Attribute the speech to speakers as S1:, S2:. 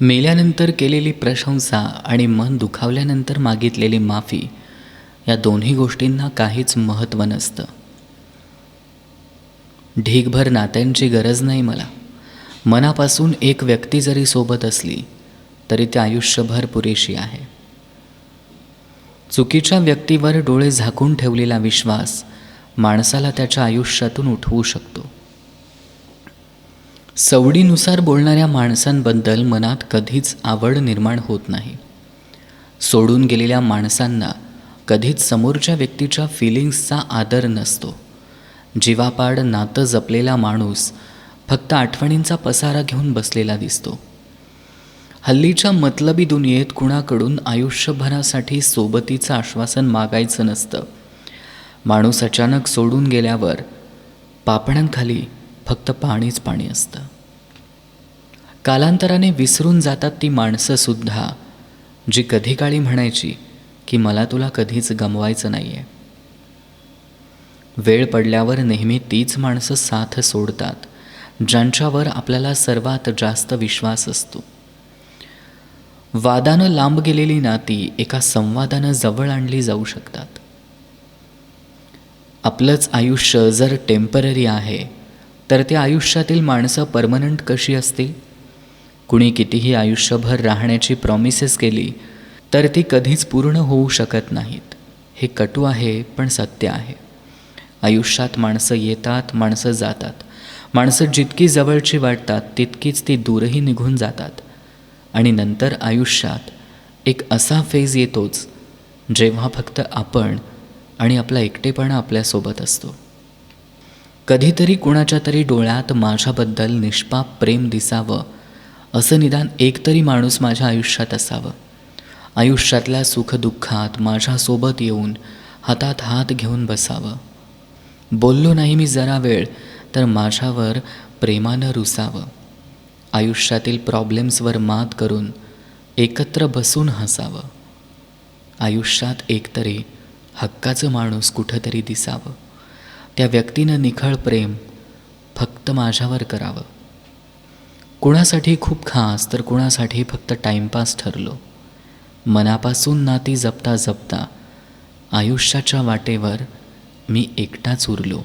S1: मेल्यानंतर केलेली प्रशंसा आणि मन दुखावल्यानंतर मागितलेली माफी या दोन्ही गोष्टींना काहीच महत्त्व नसतं. ढीगभर नात्यांची गरज नाही मला. मनापासून एक व्यक्ती जरी सोबत असली तरी ते आयुष्यभर पुरेशी आहे. चुकीच्या व्यक्तीवर डोळे झाकून ठेवलेला विश्वास माणसाला त्याच्या आयुष्यातून उठवू शकतो. सवडीनुसार बोलणाऱ्या माणसांबद्दल मनात कधीच आवड निर्माण होत नाही. सोडून गेलेल्या माणसांना कधीच समोरच्या व्यक्तीच्या फिलिंग्सचा आदर नसतो. जीवापाड नातं जपलेला माणूस फक्त आठवणींचा पसारा घेऊन बसलेला दिसतो. हल्लीच्या मतलबी दुनियेत कुणाकडून आयुष्यभरासाठी सोबतीचं आश्वासन मागायचं नसतं. माणूस अचानक सोडून गेल्यावर पापण्यांखाली फक्त पाणीच पाणी असतं. कालांतराने विसरून जातात ती माणसंसुद्धा जी कधी काळी म्हणायची की मला तुला कधीच गमवायचं नाही आहे वेळ पडल्यावर नेहमी तीच माणसं साथ सोडतात ज्यांच्यावर आपल्याला सर्वात जास्त विश्वास असतो. वादानं लांब गेलेली नाती एका संवादानं जवळ आणली जाऊ शकतात. आपलंच आयुष्य जर टेंपररी आहे तर त्या आयुष्यातील माणसं परमनंट कशी असतील? कुणी कितीही आयुष्यभर राहण्याची प्रॉमिसेस केली तर ती कधीच पूर्ण होऊ शकत नाहीत. हे कटू आहे पण सत्य आहे. आयुष्यात माणसं येतात माणसं जातात. माणसं जितकी जवळची वाटतात तितकीच ती दूरही निघून जातात. आणि नंतर आयुष्यात एक असा फेज येतोच जेव्हा फक्त आपण आणि आपला एकटेपणा आपल्यासोबत असतो. कधीतरी कुणाच्या तरी डोळ्यात माझ्याबद्दल निष्पाप प्रेम दिसावं. असं निदान एकतरी माणूस माझ्या आयुष्यात असावं. आयुष्यातल्या सुखदुःखात माझ्यासोबत येऊन हातात हात घेऊन बसावं. बोललो नाही मी जरा वेळ तर माझ्यावर प्रेमानं रुसावं. आयुष्यातील प्रॉब्लेम्सवर मात करून एकत्र बसून हसावं. आयुष्यात एकतरी हक्काचं माणूस कुठंतरी दिसावं. त्या व्यक्तीनं निखळ प्रेम फक्त माझ्यावर करावं. कुणासाठी खूप खास तर कुणासाठी फक्त टाईमपास ठरलो. मनापासून नाती जपता जपता आयुष्याच्या वाटेवर मी एकटाच उरलो.